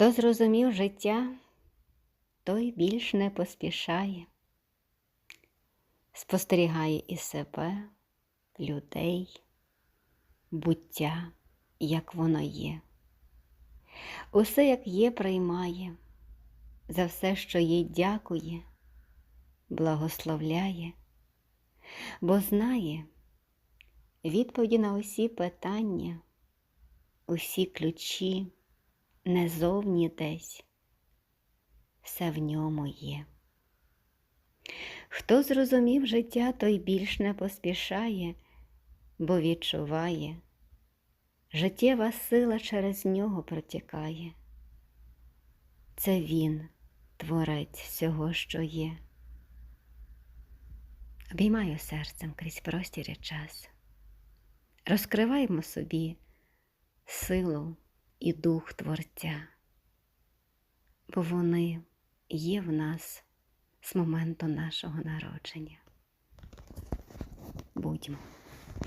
Хто зрозумів життя, той більш не поспішає, спостерігає і себе, людей, буття, як воно є. Усе, як є, приймає, за все, що їй дякує, благословляє, бо знає відповіді на усі питання, усі ключі не зовні десь, все в ньому є. Хто зрозумів життя, той більш не поспішає, бо відчуває, життєва сила через нього протікає. Це він, творець всього, що є. Обіймаю серцем крізь простір і час. Розкриваємо собі силу і дух Творця, бо вони є в нас з моменту нашого народження. Будьмо.